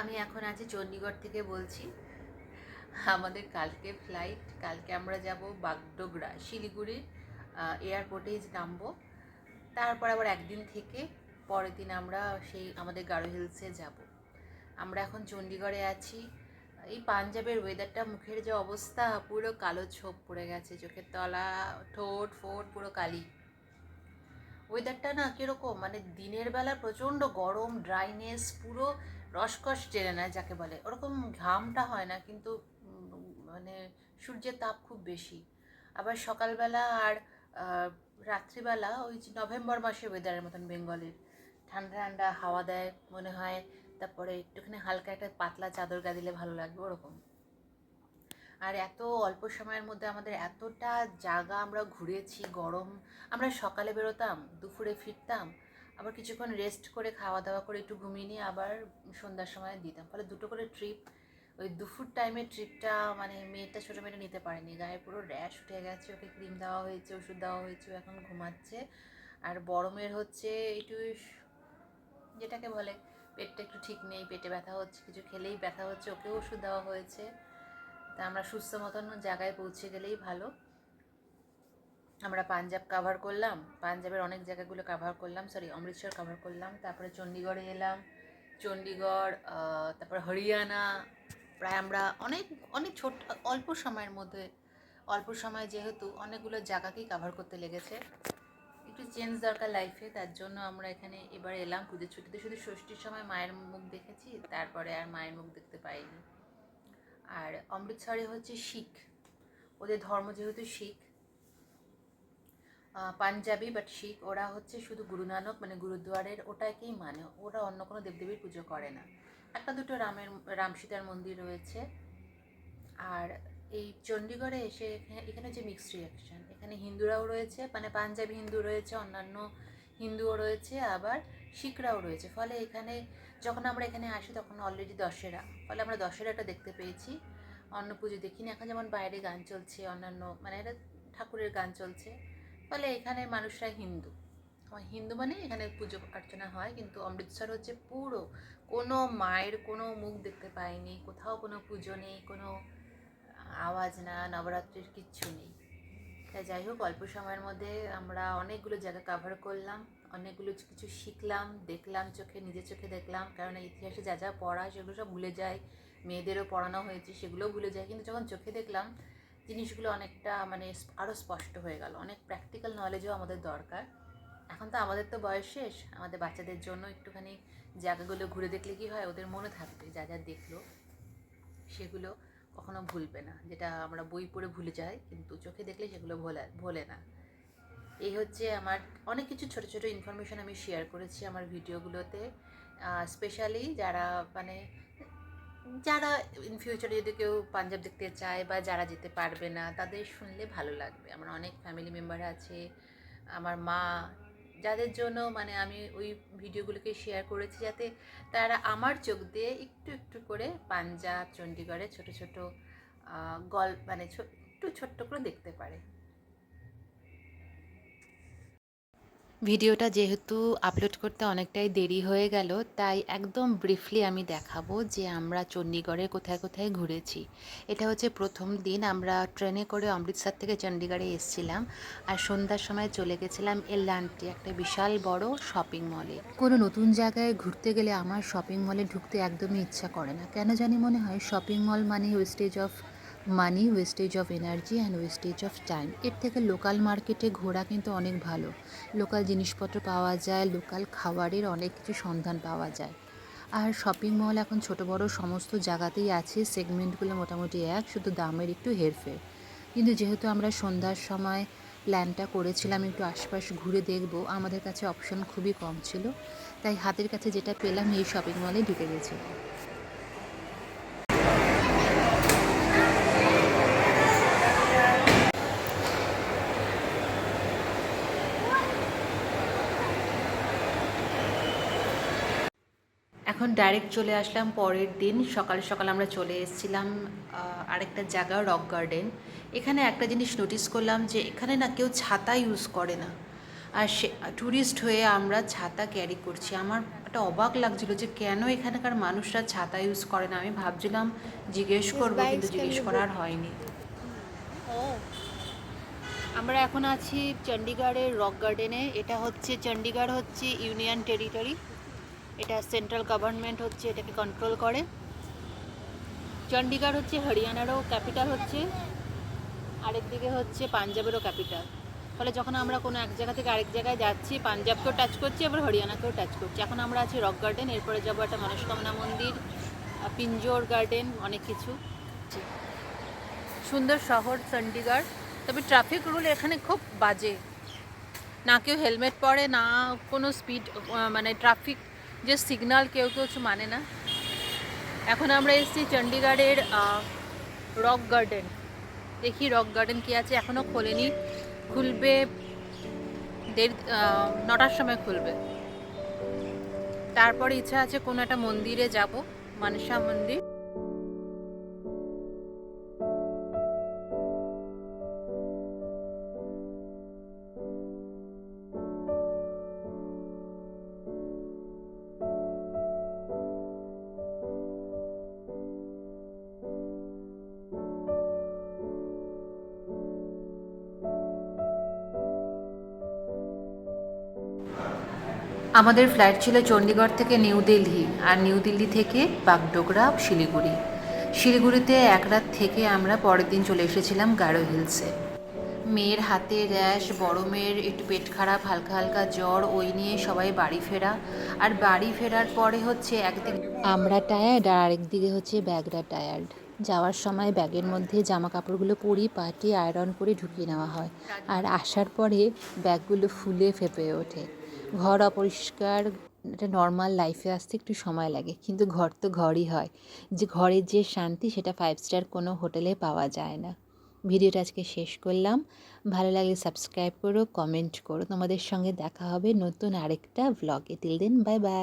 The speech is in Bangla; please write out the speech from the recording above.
আমি এখন আছি চণ্ডীগড় থেকে বলছি। আমাদের কালকে ফ্লাইট কালকে আমরা যাব বাগডোগরা শিলিগুড়ির এয়ারপোর্টেই নামবো। তারপর আবার একদিন থেকে পরের দিন আমরা সেই আমাদের গারো হিলসে যাব। আমরা এখন চণ্ডীগড়ে আছি। এই পাঞ্জাবের ওয়েদারটা মুখের যে অবস্থা, পুরো কালো ছোপ পড়ে গেছে, চোখের তলা, ঠোঁট, ফোট পুরো কালি। ওয়েদারটা না কীরকম মানে দিনের বেলা প্রচণ্ড গরম ড্রাইনেস পুরো রসকস টেনে নেয় যাকে বলে। ওরকম ঘামটা হয় না, কিন্তু মানে সূর্যের তাপ খুব বেশি। আবার সকালবেলা আর রাত্রিবেলা ওই যে নভেম্বর মাসের ওয়েদারের মতন বেঙ্গলের। ঠান্ডা ঠান্ডা হাওয়া দেয় মনে হয়, তারপরে একটুখানি হালকা একটা পাতলা চাদর গা দিলে ভালো লাগবে, ওরকম। আর এত অল্প সময়ের মধ্যে আমাদের এতটা জায়গা আমরা ঘুরেছি, গরম, আমরা সকালে বেরোতাম, দুপুরে ফিরতাম আবার কিছুক্ষণ রেস্ট করে খাওয়া দাওয়া করে একটু ঘুমিয়ে নিয়ে আবার সন্ধ্যার সময় দিতাম। ফলে দুটো করে ট্রিপ ওই দুপুর টাইমে ট্রিপটা মানে মেয়েটা, ছোটো মেয়েটা নিতে পারেনি। গায়ে পুরো র্যাশ উঠে গেছে, ওকে ক্রিম দেওয়া হয়েছে, ওষুধ দেওয়া হয়েছে এখন ঘুমাচ্ছে। আর বড় মেয়ের হচ্ছে একটু যেটাকে বলে, পেটটা একটু ঠিক নেই, পেটে ব্যথা হচ্ছে, কিছু খেলেই ব্যথা হচ্ছে, ওকেও ওষুধ দেওয়া হয়েছে। তা আমরা সুস্থ মতন জায়গায় পৌঁছে গেলেই ভালো। আমরা পাঞ্জাব কাভার করলাম। পাঞ্জাবের অনেক জায়গাগুলো কাভার করলাম। সরি অমৃতসর কাভার করলাম। তারপরে চণ্ডীগড়ে এলাম। চণ্ডীগড় তারপর হরিয়ানা। প্রায় আমরা অনেক অনেক ছোট, অল্প সময়ের মধ্যে, অল্প সময় যেহেতু অনেকগুলো জায়গাকেই কাভার করতে লেগেছে। একটু চেঞ্জ দরকার লাইফে তার জন্য আমরা এখানে এবার এলাম। পুজোর ছুটিতে শুধু ষষ্ঠীর সময় মায়ের মুখ দেখেছি, তারপরে আর মায়ের মুখ দেখতে পাইনি। আর অমৃতসরে হচ্ছে শিখ। ওদের ধর্ম যেহেতু শিখ পাঞ্জাবি বাট শিখ, ওরা হচ্ছে শুধু গুরু নানক মানে গুরুদুয়ারের ওটাকেই মানে। ওরা অন্য কোনো দেবদেবীর পুজো করে না। একটা দুটো রামের, রাম সীতার মন্দির রয়েছে। আর এই চণ্ডীগড়ে এসে এখানে এখানে যে মিক্সড রিয়াকশন এখানে হিন্দুরাও রয়েছে মানে পাঞ্জাবি হিন্দু রয়েছে, অন্যান্য হিন্দুও রয়েছে, আবার শিখরাও রয়েছে। ফলে এখানে যখন আমরা এখানে আসি, তখন অলরেডি দশেরা, ফলে আমরা দশেরাটা দেখতে পেয়েছি। অন্য পুজো দেখিনি, এখন যেমন বাইরে গান চলছে, অন্যান্য মানে ঠাকুরের গান চলছে। ফলে এখানে মানুষরা হিন্দু। হিন্দু মানে এখানে পুজো অর্চনা হয়, কিন্তু অমৃতসর হচ্ছে পুরো। কোনো মায়ের কোনো মুখ দেখতে পাইনি, কোথাও কোনো পুজো নেই, কোনো আওয়াজ না, নবরাত্রির কিচ্ছু নেই। তাই যাই হোক, অল্প সময়ের মধ্যে আমরা অনেকগুলো জায়গা কাভার করলাম, অনেকগুলো কিছু শিখলাম, দেখলাম চোখে, নিজের চোখে দেখলাম কারণ ইতিহাসে যা যা পড়া সেগুলো সব ভুলে যায়। মেয়েদেরও পড়ানো হয়েছে, সেগুলোও ভুলে যায়, কিন্তু যখন চোখে দেখলাম জিনিসগুলো অনেকটা মানে আরও স্পষ্ট হয়ে গেল। অনেক প্র্যাকটিক্যাল নলেজও আমাদের দরকার। এখন তো আমাদের তো বয়স শেষ। আমাদের বাচ্চাদের জন্য একটুখানি জায়গাগুলো ঘুরে দেখলে কি হয়, ওদের মনে থাকবে। যা যা দেখল, সেগুলো কখনো ভুলবে না। যেটা আমরা বই পড়ে ভুলে যাই, কিন্তু চোখে দেখলে সেগুলো ভোলা, ভোলে না। এই হচ্ছে আমার অনেক কিছু ছোট ছোট ইনফরমেশন আমি শেয়ার করেছি আমার ভিডিওগুলোতে স্পেশালি যারা মানে যারা ইন ফিউচারে যদি কেউ পাঞ্জাব দেখতে চায় বা যারা যেতে পারবে না, তাদের শুনলে ভালো লাগবে। আমার অনেক ফ্যামিলি মেম্বার আছে, আমার মা, যাদের জন্য মানে আমি ওই ভিডিওগুলোকে শেয়ার করেছি যাতে তারা আমার চোখ দিয়ে একটু একটু করে পাঞ্জাব চণ্ডীগড়ে ছোট ছোট গল্প মানে একটু ছোট্ট করে দেখতে পারে। ভিডিওটা যেহেতু আপলোড করতে অনেকটাই দেরি হয়ে গেল, তাই একদম ব্রিফলি আমি দেখাবো যে আমরা চণ্ডীগড়ে কোথায় কোথায় ঘুরেছি। এটা হচ্ছে প্রথম দিন, আমরা ট্রেনে করে অমৃতসর থেকে চণ্ডীগড়ে এসেছিলাম আর সন্ধ্যার সময় চলে গেছিলাম এল্লান্টি একটা বিশাল বড় শপিং মলে কোনো নতুন জায়গায় ঘুরতে গেলে আমার শপিং মলে ঢুকতে একদমই ইচ্ছা করে না। কেন জানি মনে হয় শপিং মল মানে wastage of money wastage of energy and wastage of time এর থেকে লোকাল মার্কেটে ঘোরা কিন্তু অনেক ভালো। লোকাল জিনিসপত্র পাওয়া যায় লোকাল খাবারের অনেক কিছু সন্ধান পাওয়া যায়। আর শপিং মল এখন ছোট বড় সমস্ত জায়গাতেই আছে সেগমেন্টগুলো মোটামুটি এক, শুধু দামের একটু হেরফের। কিন্তু যেহেতু আমরা সন্ধ্যার সময় প্ল্যানটা করেছিলাম একটু আশপাশ ঘুরে দেখব, আমাদের কাছে অপশন খুবই কম ছিল। তাই হাতের কাছে যেটা পেলাম এই শপিং মলে ঢুকে গেছিলাম এখন ডাইরেক্ট চলে আসলাম পরের দিন। সকাল সকাল আমরা চলে এসেছিলাম আরেকটা জায়গা রক গার্ডেন এখানে একটা জিনিস নোটিস করলাম যে এখানে না কেউ ছাতা ইউজ করে না। আর সে ট্যুরিস্ট হয়ে আমরা ছাতা ক্যারি করছি। আমার একটা অবাক লাগছিল যে কেন এখানকার মানুষরা ছাতা ইউজ করে না? আমি ভাবছিলাম জিজ্ঞেস করব কিন্তু জিজ্ঞেস করার হয়নি। আমরা এখন আছি চণ্ডীগড়ের রক গার্ডেনে এটা হচ্ছে চণ্ডীগড় হচ্ছে ইউনিয়ন টেরিটরি এটা সেন্ট্রাল গভর্নমেন্ট হচ্ছে, এটাকে কন্ট্রোল করে। চণ্ডীগড় হচ্ছে, হরিয়ানারও ক্যাপিটাল হচ্ছে আরেকদিকে হচ্ছে পাঞ্জাবেরও ক্যাপিটাল ফলে যখন আমরা কোনো এক জায়গা থেকে আরেক জায়গায় যাচ্ছি, পাঞ্জাবকেও টাচ করছি, আবার হরিয়ানাকেও টাচ করছি। এখন আমরা আছি রক গার্ডেন এরপরে যাব একটা মনস্কামনা মন্দির পিঞ্জোর গার্ডেন অনেক কিছু। সুন্দর শহর চণ্ডীগড় তবে ট্রাফিক রুল এখানে খুব বাজে। না কেউ হেলমেট পরে, না কোনো স্পিড মানে ট্রাফিক যে সিগনাল কেউ কেউ কিছু মানে না। এখন আমরা এসেছি চণ্ডীগড়ের রক গার্ডেন। দেখি রক গার্ডেন কি আছে এখনও খোলেনি। খুলবে দেড় নটার সময় খুলবে। তারপর ইচ্ছা আছে কোনো একটা মন্দিরে যাব, মানসা মন্দির। আমাদের ফ্লাইট ছিল চণ্ডীগড় থেকে নিউ দিল্লি, আর নিউ দিল্লি থেকে বাগডোগরা, শিলিগুড়ি। শিলিগুড়িতে এক রাত থেকে আমরা পরের দিন চলে এসেছিলাম গারো হিলসে। মেয়ের হাতে র্যাশ, বড় মেয়ের একটু পেট খারাপ, হালকা হালকা জ্বর, ওই নিয়ে সবাই বাড়ি ফেরা। আর বাড়ি ফেরার পরে হচ্ছে একদিন আমরা টায়ার্ড, আর আরেকদিকে হচ্ছে ব্যাগরা টায়ার্ড। যাওয়ার সময় ব্যাগের মধ্যে জামা কাপড়গুলো পরি, পাটি, আয়রন করে ঢুকিয়ে নেওয়া হয়। আর আসার পরে ব্যাগগুলো ফুলে ফেপে ওঠে। ঘর অপরিষ্কার একটা নর্মাল লাইফে আসতে একটু সময় লাগে। কিন্তু ঘর তো ঘরই হয়। যে ঘরের যে শান্তি, সেটা ফাইভ স্টার কোনো হোটেলে পাওয়া যায় না। ভিডিওটা আজকে শেষ করলাম। ভালো লাগলে সাবস্ক্রাইব করো কমেন্ট করো। তোমাদের সঙ্গে দেখা হবে নতুন আরেকটা ব্লগে তিল দিন বাই বাই